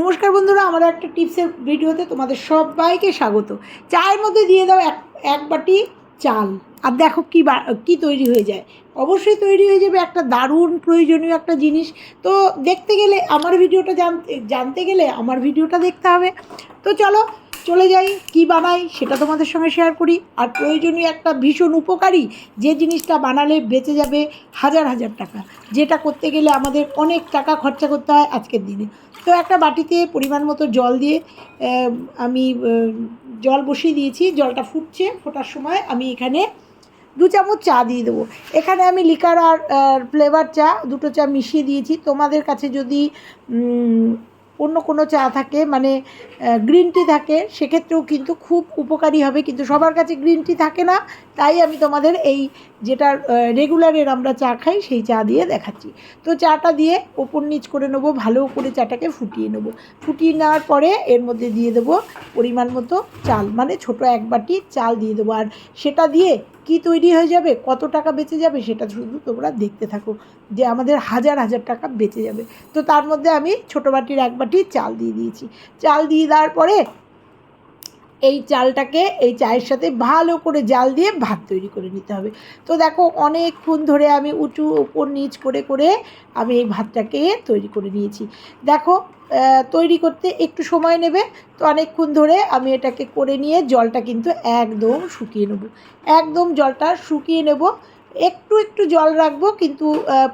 নমস্কার বন্ধুরা আমার একটা টিপসের ভিডিওতে তোমাদের সবাইকে স্বাগত। চায়ের মধ্যে দিয়ে দাও এক এক বাটি চাল। আর দেখো কী কী তৈরি হয়ে যায়। অবশ্যই তৈরি হয়ে যাবে একটা দারুণ প্রয়োজনীয় একটা জিনিস। তো দেখতে গেলে আমার ভিডিওটা জানতে জানতে গেলে আমার ভিডিওটা দেখতে হবে। তো চলো চলে যাই, কি বানাই সেটা তোমাদের সঙ্গে শেয়ার করি। আর প্রয়োজনীয় একটা ভীষণ উপকারী, যে জিনিসটা বানালে বেঁচে যাবে হাজার হাজার টাকা। যেটা করতে গেলে আমাদের অনেক টাকা খরচা করতে হয় আজকের দিনে। তো একটা বাটিতে পরিমাণ মতো জল দিয়ে আমি জল বসিয়ে দিয়েছি, জলটা ফুটছে, ফোটার সময় আমি এখানে দু চামচ চা দিয়ে দেবো। এখানে আমি লিকার আর ফ্লেভার চা দুটো চা মিশিয়ে দিয়েছি। তোমাদের কাছে যদি অন্য কোনো চা থাকে মানে গ্রিন টি থাকে, সেক্ষেত্রেও কিন্তু খুব উপকারী হবে। কিন্তু সবার কাছে গ্রিন টি থাকে না, তাই আমি তোমাদের এই যেটা রেগুলারের আমরা চা খাই, সেই চা দিয়ে দেখাচ্ছি। তো চাটা দিয়ে ওপর নিচ করে নেব, ভালো করে চাটাকে ফুটিয়ে নেব। ফুটিয়ে নেওয়ার পরে এর মধ্যে দিয়ে দেবো পরিমাণ মতো চাল মানে ছোট এক বাটি চাল দিয়ে দেবো। আর সেটা দিয়ে কি তৈরি হয়ে যাবে, কত টাকা বেঁচে যাবে সেটা শুধু তোমরা দেখতে থাকো যে আমাদের হাজার হাজার টাকা বেঁচে যাবে। তো তার মধ্যে আমি ছোটো বাটির এক বাটি চাল দিয়ে দিয়েছি। চাল দিয়ে দেওয়ার পরে এই চালটাকে এই চায়ের সাথে ভালো করে জাল দিয়ে ভাত তৈরি করে নিতে হবে। তো দেখো অনেকক্ষণ ধরে আমি উঁচু উপর নিচ করে করে আমি এই ভাতটাকে তৈরি করে নিয়েছি। দেখো তৈরি করতে একটু সময় নেবে। তো অনেকক্ষণ ধরে আমি এটাকে করে নিয়ে জলটা কিন্তু একদম শুকিয়ে নেব। একদম জলটা শুকিয়ে নেব। একটু একটু জল রাখব কিন্তু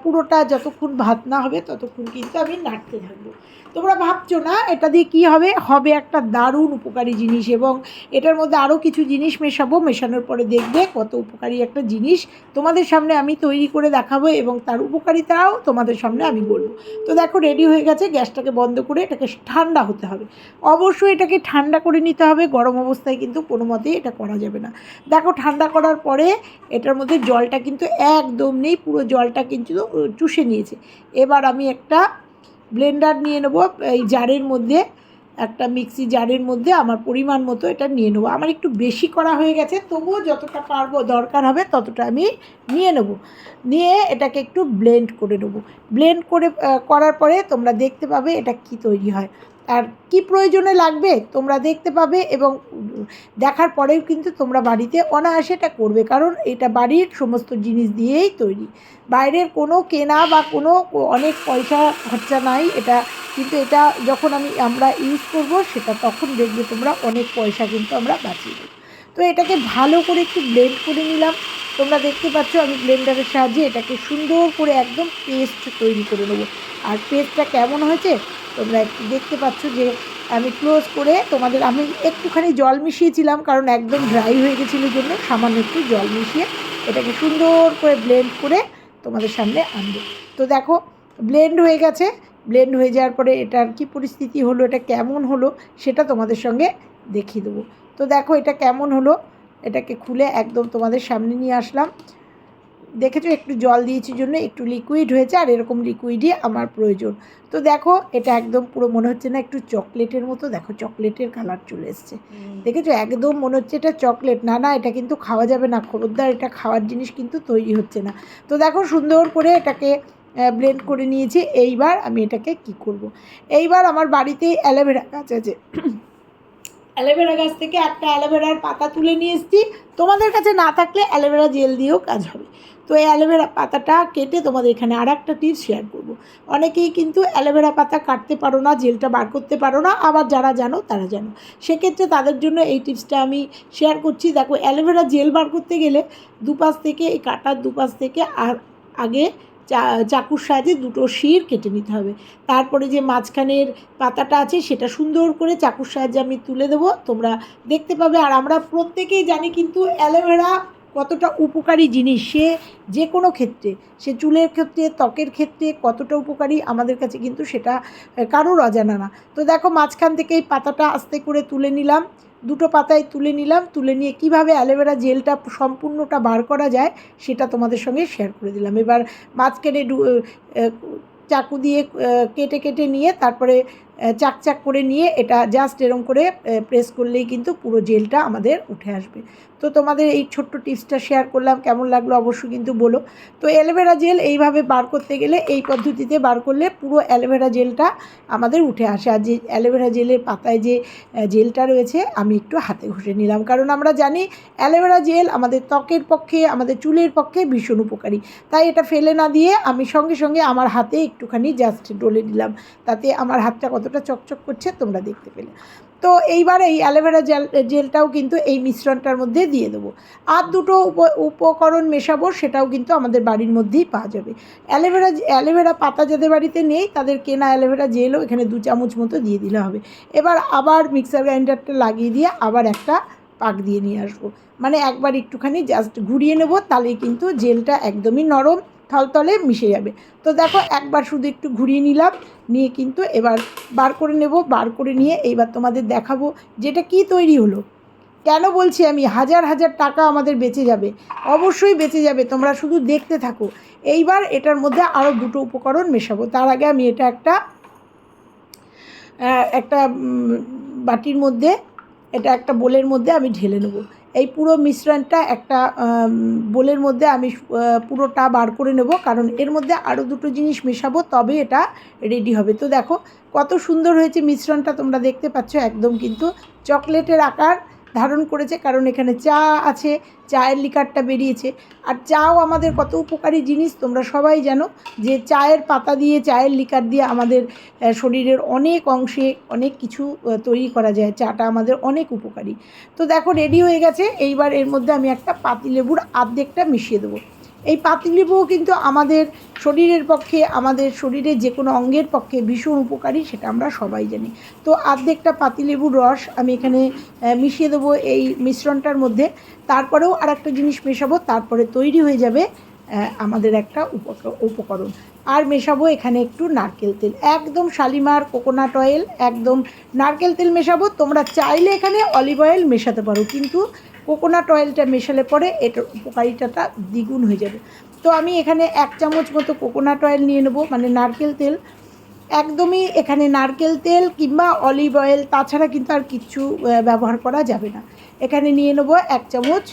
পুরোটা যতক্ষণ ভাত না হবে ততক্ষণ কিন্তু আমি নাড়তে থাকব। তোমরা ভাবছ না, এটা দিয়ে কি হবে? হবে একটা দারুণ উপকারী জিনিস এবং এটার মধ্যে আরও কিছু জিনিস মেশাবো, মেশানোর পরে দেখবে কত উপকারী একটা জিনিস তোমাদের সামনে আমি তৈরি করে দেখাবো এবং তার উপকারিতাও তোমাদের সামনে আমি বলব। তো দেখো রেডি হয়ে গেছে, গ্যাসটাকে বন্ধ করে এটাকে ঠান্ডা হতে হবে। অবশ্যই এটাকে ঠান্ডা করে নিতে হবে, গরম অবস্থায় কিন্তু কোনো মতেই এটা করা যাবে না। দেখো, ঠান্ডা করার পরে এটার মধ্যে জলটা কিন্তু একদম নেই, পুরো জলটা কিন্তু চুষে নিয়েছে। এবার আমি একটা ব্লেন্ডার নিয়ে নেব, এই জারের মধ্যে, একটা মিক্সি জারের মধ্যে আমার পরিমাণ মতো এটা নিয়ে নেব। আমার একটু বেশি করা হয়ে গেছে, তবুও যতটা পারব দরকার হবে ততটা আমি নিয়ে নেব। নিয়ে এটাকে একটু ব্লেন্ড করে নেব। ব্লেন্ড করে করার পরে তোমরা দেখতে পাবে এটা কি তৈরি হয়। আর কি প্রয়োজনে লাগবে তোমরা দেখতে পাবে এবং দেখার পরেও কিন্তু তোমরা বাড়িতে অনায়াসে এটা করবে। কারণ এটা বাড়ির সমস্ত জিনিস দিয়েই তৈরি। বাইরের কোনো কেনা বা কোনো অনেক পয়সা খরচা নাই। এটা কিন্তু এটা যখন আমি, আমরা ইউজ করব, সেটা তখন দেখবে তোমরা অনেক পয়সা কিন্তু আমরা বাঁচিয়ে দেবো তো এটাকে ভালো করে একটু ব্লেন্ড করে নিলাম। তোমরা দেখতে পাচ্ছ আমি ব্লেন্ডারের সাহায্যে এটাকে সুন্দর করে একদম পেস্ট তৈরি করে নেব। আর পেস্টটা কেমন হয়েছে? তোমরা একটু দেখতে পাচ্ছ যে আমি ক্লোজ করে তোমাদের, আমি একটুখানি জল মিশিয়েছিলাম কারণ একদম ড্রাই হয়ে গেছিল জন্য সামান্য একটু জল মিশিয়ে এটাকে সুন্দর করে ব্লেন্ড করে তোমাদের সামনে আনব। তো দেখো ব্লেন্ড হয়ে গেছে। ব্লেন্ড হয়ে যাওয়ার পরে এটার কি পরিস্থিতি হলো, এটা কেমন হলো সেটা তোমাদের সঙ্গে দেখিয়ে দেবো। তো দেখো, এটা কেমন হলো? এটাকে খুলে একদম তোমাদের সামনে নিয়ে আসলাম। দেখেছ একটু জল দিয়েছি জন্য একটু লিকুইড হয়েছে আর এরকম লিকুইডই আমার প্রয়োজন। তো দেখো এটা একদম পুরো মনে হচ্ছে না একটু চকলেটের মতো দেখো চকলেটের কালার চলে এসছে। দেখেছ একদম মনে হচ্ছে এটা চকলেট না না এটা কিন্তু খাওয়া যাবে না খবরদার এটা খাওয়ার জিনিস কিন্তু তৈরি হচ্ছে না। তো দেখো সুন্দর করে এটাকে ব্লেন্ড করে নিয়েছি। এইবার আমি এটাকে কি করব। এইবার আমার বাড়িতে অ্যালোভেরা গাছ আছে। অ্যালোভেরা গাছ থেকে একটা অ্যালোভেরার পাতা তুলে নিয়ে এসেছি। তোমাদের কাছে না থাকলে অ্যালোভেরা জেল দিয়েও কাজ হবে। তো এই অ্যালোভেরা পাতাটা কেটে তোমাদের এখানে আর একটা টিপস শেয়ার করব। অনেকেই কিন্তু অ্যালোভেরা পাতা কাটতে পারো না, জেলটা বার করতে পারো না, আবার যারা জানো তারা জানো। সেক্ষেত্রে তাদের জন্য এই টিপসটা আমি শেয়ার করছি। দেখো, অ্যালোভেরা জেল বার করতে গেলে দুপাশ থেকে এই কাটার দুপাশ থেকে আর আগে চাকুর সাহায্যে দুটো শির কেটে নিতে হবে। তারপরে যে মাঝখানের পাতাটা আছে সেটা সুন্দর করে চাকুর সাহায্যে আমি তুলে দেবো। তোমরা দেখতে পাবে আর আমরা প্রত্যেকেই জানি কিন্তু অ্যালোভেরা কতটা উপকারী জিনিস। সে যে কোনো ক্ষেত্রে, সে চুলের ক্ষেত্রে, ত্বকের ক্ষেত্রে কতটা উপকারী আমাদের কাছে কিন্তু সেটা কারোর অজানা না। তো দেখো মাঝখান থেকে এই পাতাটা আস্তে করে তুলে নিলাম। দুটো পাতায় তুলে নিলাম, তুলে নিয়ে কীভাবে অ্যালোভেরা জেলটা সম্পূর্ণটা বার করা যায় সেটা তোমাদের সঙ্গে শেয়ার করে দিলাম। এবার মাঝখানে চাকু দিয়ে কেটে কেটে নিয়ে তারপরে চাক চাক করে নিয়ে এটা জাস্ট এরম করে প্রেস করলেই কিন্তু পুরো জেলটা আমাদের উঠে আসবে। তো তোমাদের এই ছোট্ট টিপসটা শেয়ার করলাম, কেমন লাগল অবশ্যই কিন্তু বলো। তো অ্যালোভেরা জেল এইভাবে বার করতে গেলে এই পদ্ধতিতে বার করলে পুরো অ্যালোভেরা জেলটা আমাদের উঠে আসে। আর যে অ্যালোভেরা জেলের পাতায় যে জেলটা রয়েছে, আমি একটু হাতে ঘষে নিলাম। কারণ আমরা জানি অ্যালোভেরা জেল আমাদের ত্বকের পক্ষে, আমাদের চুলের পক্ষে ভীষণ উপকারী। তাই এটা ফেলে না দিয়ে আমি সঙ্গে সঙ্গে আমার হাতে একটুখানি জাস্ট ডলে দিলাম তাতে আমার হাতটা কতটা চকচক করছে তোমরা দেখতে পেলে। তো এইবার এই অ্যালোভেরা জেল, জেলটাও কিন্তু এই মিশ্রণটার মধ্যে দিয়ে দেবো। আর দুটো উপ, উপকরণ মেশাবো সেটাও কিন্তু আমাদের বাড়ির মধ্যেই পাওয়া যাবে। অ্যালোভেরা অ্যালোভেরা পাতা যাদের বাড়িতে নেই, তাদের কেনা অ্যালোভেরা জেলও এখানে দু চামচ মতো দিয়ে দিলে হবে। এবার আবার মিক্সার গ্রাইন্ডারটা লাগিয়ে দিয়ে আবার একটা পাক দিয়ে নিয়ে আসব। মানে একবার একটুখানি জাস্ট ঘুরিয়ে নেব, তাহলেই কিন্তু জেলটা একদমই নরম থলতলে মিশে যাবে। তো দেখো, একবার শুধু একটু ঘুরিয়ে নিলাম, নিয়ে কিন্তু এবার বার করে নেব, বার করে নিয়ে এইবার তোমাদের দেখাবো যেটা কি তৈরি হলো। কেন বলছি আমি? হাজার হাজার টাকা আমাদের বেঁচে যাবে। অবশ্যই বেঁচে যাবে, তোমরা শুধু দেখতে থাকো। এইবার এটার মধ্যে আরও দুটো উপকরণ মেশাবো। তার আগে আমি এটা একটা একটা বাটির মধ্যে, এটা একটা বোলের মধ্যে আমি ঢেলে নেব। এই পুরো মিশ্রণটা একটা বোলের মধ্যে আমি পুরোটা বার করে নেব, কারণ এর মধ্যে আরও দুটো জিনিস মেশাবো, তবে এটা রেডি হবে। তো দেখো, কত সুন্দর হয়েছে মিশ্রণটা তোমরা দেখতে পাচ্ছ, একদম কিন্তু চকলেটের আকার। ধারণ করেছে, কারণ এখানে চা আছে, চায়ের লিকারটা বেরিয়েছে। আর চাও আমাদের কত উপকারী জিনিস, তোমরা সবাই জানো যে চায়ের পাতা দিয়ে, চায়ের লিকার দিয়ে আমাদের শরীরের অনেক অংশে অনেক কিছু তৈরি করা যায়। চাটা আমাদের অনেক উপকারী। তো দেখো রেডি হয়ে গেছে। এইবার এর মধ্যে আমি একটা পাতিলেবুর আর্ধেকটা মিশিয়ে দেবো। এই পাতিলেবুও কিন্তু আমাদের শরীরের পক্ষে, আমাদের শরীরের যে কোনো অঙ্গের পক্ষে ভীষণ উপকারী, সেটা আমরা সবাই জানি। তো আর্ধেকটা পাতিলেবুর রস আমি এখানে মিশিয়ে দেবো এই মিশ্রণটার মধ্যে। তারপরেও আর একটা জিনিস মেশাবো, তারপরে তৈরি হয়ে যাবে আমাদের একটা উপক- উপকরণ। আর মেশাবো এখানে একটু নারকেল তেল। একদম শালিমার কোকোনাট অয়েল, একদম নারকেল তেল মেশাবো। তোমরা চাইলে এখানে অলিভ অয়েল মেশাতে পারো, কিন্তু কোকোনাট অয়েলটা মেশালে পরে এটার উপকারিতাটা দ্বিগুণ হয়ে যাবে। তো আমি এখানে এক চামচ মতো কোকোনাট অয়েল নিয়ে নেব মানে নারকেল তেল। একদমই এখানে নারকেল তেল কিংবা অলিভ অয়েল তাছাড়া কিন্তু আর কিচ্ছু ব্যবহার করা যাবে না। এখানে নিয়ে নেব এক চামচ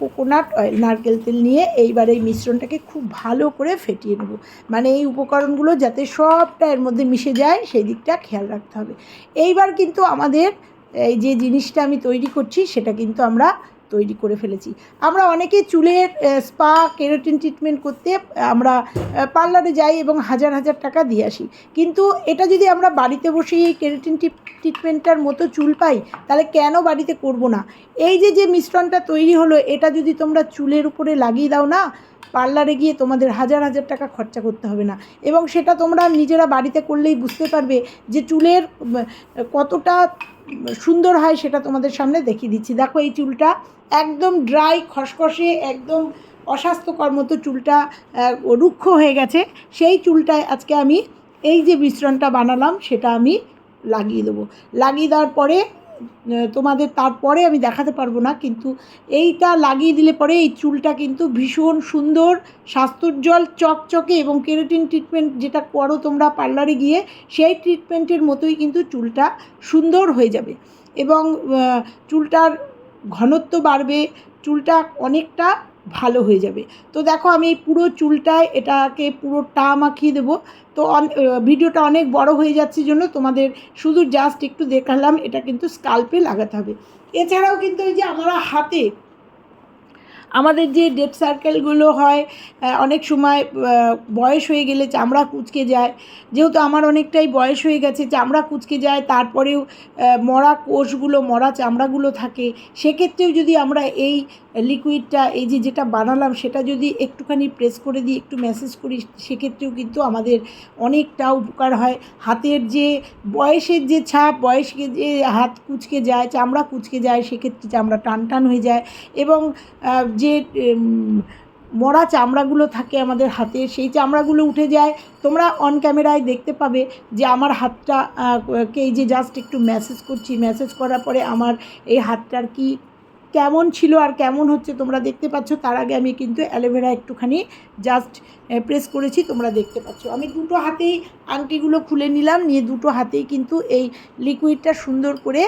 কোকোনাট অয়েল, নারকেল তেল নিয়ে এইবার এই মিশ্রণটাকে খুব ভালো করে ফেটিয়ে নেব। মানে এই উপকরণগুলো যাতে সবটা এর মধ্যে মিশে যায়, সেই দিকটা খেয়াল রাখতে হবে। এইবার কিন্তু আমাদের এই যে জিনিসটা আমি তৈরি করছি, সেটা কিন্তু আমরা তৈরি করে ফেলেছি। আমরা অনেকে চুলের স্পা, কেরাটিন ট্রিটমেন্ট করতে আমরা পার্লারে যাই এবং হাজার হাজার টাকা দিয়ে আসি। কিন্তু এটা যদি আমরা বাড়িতে বসে এই কেরাটিন ট্রিটমেন্টটার মতো চুল পাই, তাহলে কেন বাড়িতে করব না? এই যে যে মিশ্রণটা তৈরি হলো, এটা যদি তোমরা চুলের উপরে লাগিয়ে দাও না, পার্লারে গিয়ে তোমাদের হাজার হাজার টাকা খরচা করতে হবে না। এবং সেটা তোমরা নিজেরা বাড়িতে করলেই বুঝতে পারবে যে চুলের কতটা সুন্দর হয় সেটা তোমাদের সামনে দেখিয়ে দিচ্ছি। দেখো এই চুলটা একদম ড্রাই, খসখসে, একদম অস্বাস্থ্যকর মতো চুলটা রুক্ষ হয়ে গেছে। সেই চুলটায় আজকে আমি এই যে মিশ্রণটা বানালাম, সেটা আমি লাগিয়ে দেবো। লাগিয়ে দেওয়ার পরে তোমাদের তারপরে আমি দেখাতে পারব না, কিন্তু এইটা লাগিয়ে দিলে পরে এই চুলটা কিন্তু ভীষণ সুন্দর, স্বাস্থ্যোজ্জ্বল, চকচকে এবং কেরোটিন ট্রিটমেন্ট যেটা করো তোমরা পার্লারে গিয়ে, সেই ট্রিটমেন্টের মতোই কিন্তু চুলটা সুন্দর হয়ে যাবে। এবং চুলটার ঘনত্ব বাড়বে, চুলটা অনেকটা ভালো হয়ে যাবে। তো দেখো আমি পুরো চুলটায় এটাকে পুরো টা মাখিয়ে দেবো। তো ভিডিওটা অনেক বড় হয়ে যাচ্ছে জন্য তোমাদের শুধু জাস্ট একটু দেখালাম, এটা কিন্তু স্কাল্পে লাগাতে হবে। এছাড়াও কিন্তু এই যে আমরা হাতে, আমাদের যে ডেড সার্কেলগুলো হয় অনেক সময় বয়স হয়ে গেলে চামড়া কুচকে যায়। যেহেতু আমার অনেকটাই বয়স হয়ে গেছে, চামড়া কুচকে যায়, তারপরেও মরা কোষগুলো, মরা চামড়াগুলো থাকে। সেক্ষেত্রেও যদি আমরা এই লিকুইডটা এই যে যেটা বানালাম, সেটা যদি একটুখানি প্রেস করে দিই একটু ম্যাসেজ করি সেক্ষেত্রেও কিন্তু আমাদের অনেকটা উপকার হয়। হাতের যে বয়সের যে ছাপ, বয়সকে যে হাত কুচকে যায়, চামড়া কুচকে যায়, সেক্ষেত্রে চামড়া টান টান হয়ে যায় এবং যে মরা চামড়াগুলো থাকে আমাদের হাতে, সেই চামড়াগুলো উঠে যায়। তোমরা অন ক্যামেরায় দেখতে পাবে যে আমার হাতটা কে যে জাস্ট একটু ম্যাসেজ করছি। ম্যাসেজ করার পরে আমার এই হাতটার কি কেমন ছিল আর কেমন হচ্ছে তোমরা দেখতে পাচ্ছ, তার আগে আমি কিন্তু অ্যালোভেরা একটুখানি জাস্ট প্রেস করেছি, তোমরা দেখতে পাচ্ছ। আমি দুটো হাতেই আংটিগুলো খুলে নিলাম, নিয়ে দুটো হাতেই কিন্তু এই লিকুইডটা সুন্দর করে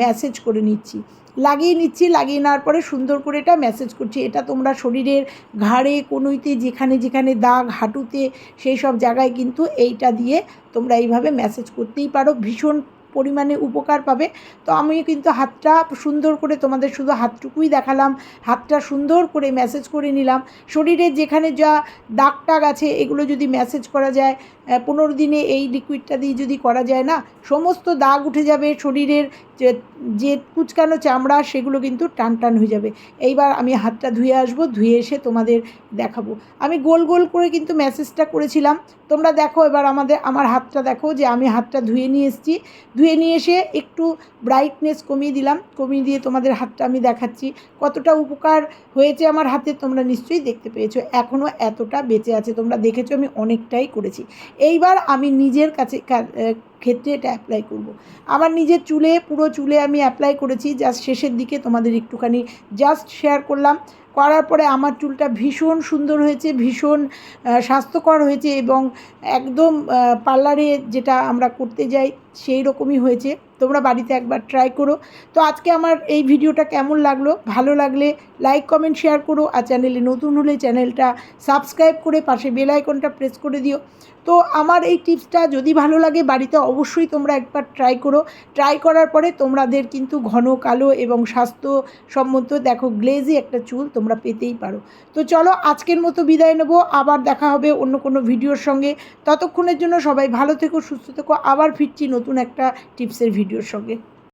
ম্যাসেজ করে নিচ্ছি। লাগিয়ে নিচ্ছি, লাগিয়ে নেওয়ার পরে সুন্দর করে এটা ম্যাসেজ করছি। এটা তোমরা শরীরের ঘাড়ে, কনুইতে, যেখানে যেখানে দাগ, হাঁটুতে, সেই সব জায়গায় কিন্তু এইটা দিয়ে তোমরা এইভাবে ম্যাসেজ করতেই পারো। ভীষণ পরিমাণে উপকার পাবে। তো আমি কিন্তু হাতটা সুন্দর করে তোমাদের শুধু হাতটুকুই দেখালাম, হাতটা সুন্দর করে ম্যাসেজ করে নিলাম। শরীরে যেখানে যা দাগ টাগ আছে, এগুলো যদি ম্যাসেজ করা যায় পনেরো দিনে এই লিকুইডটা দিয়ে যদি করা যায় না, সমস্ত দাগ উঠে যাবে শরীরের যে যে কুচকানো চামড়া, সেগুলো কিন্তু টান টান হয়ে যাবে। এইবার আমি হাতটা ধুয়ে আসব, ধুয়ে এসে তোমাদের দেখাবো। আমি গোল গোল করে কিন্তু মেসেজটা করেছিলাম। তোমরা দেখো এবার আমাদের, আমার হাতটা দেখো যে আমি হাতটা ধুয়ে নিয়ে এসেছি। ধুয়ে নিয়ে এসে একটু ব্রাইটনেস কমিয়ে দিলাম। কমিয়ে দিয়ে তোমাদের হাতটা আমি দেখাচ্ছি। কতটা উপকার হয়েছে আমার হাতে তোমরা নিশ্চয়ই দেখতে পেয়েছ। এখনও এতটা বেঁচে আছে। তোমরা দেখেছ আমি অনেকটাই করেছি। এইবার আমি নিজের কাছে ক্ষেত্রে এটা অ্যাপ্লাই করব। আমার নিজের চুলে, পুরো চুলে আমি অ্যাপ্লাই করেছি জাস্ট শেষের দিকে তোমাদের একটুখানি জাস্ট শেয়ার করলাম করার পরে আমার চুলটা ভীষণ সুন্দর হয়েছে, ভীষণ স্বাস্থ্যকর হয়েছে এবং একদম পার্লারে যেটা আমরা করতে যাই সেই রকমই হয়েছে। তোমরা বাড়িতে একবার ট্রাই করো। তো আজকে আমার এই ভিডিওটা কেমন লাগল? ভালো লাগলে লাইক কমেন্ট শেয়ার করো আর চ্যানেলে নতুন হলে চ্যানেলটা সাবস্ক্রাইব করে পাশে বেল আইকনটা প্রেস করে দিও। তো আমার এই টিপসটা যদি ভালো লাগে বাড়িতে অবশ্যই তোমরা একবার ট্রাই করো। ট্রাই করার পরে তোমাদের কিন্তু ঘন কালো এবং স্বাস্থ্যসম্মত দেখো গ্লেজি একটা চুল তোমরা পেতেই পারো। তো চলো আজকের মতো বিদায় নেব। আবার দেখা হবে অন্য কোনো ভিডিওর সঙ্গে। ততক্ষণের জন্য সবাই ভালো থেকো, সুস্থ থেকো। আবার ফিরছি নতুন একটা টিপসের ভিডিওর সঙ্গে।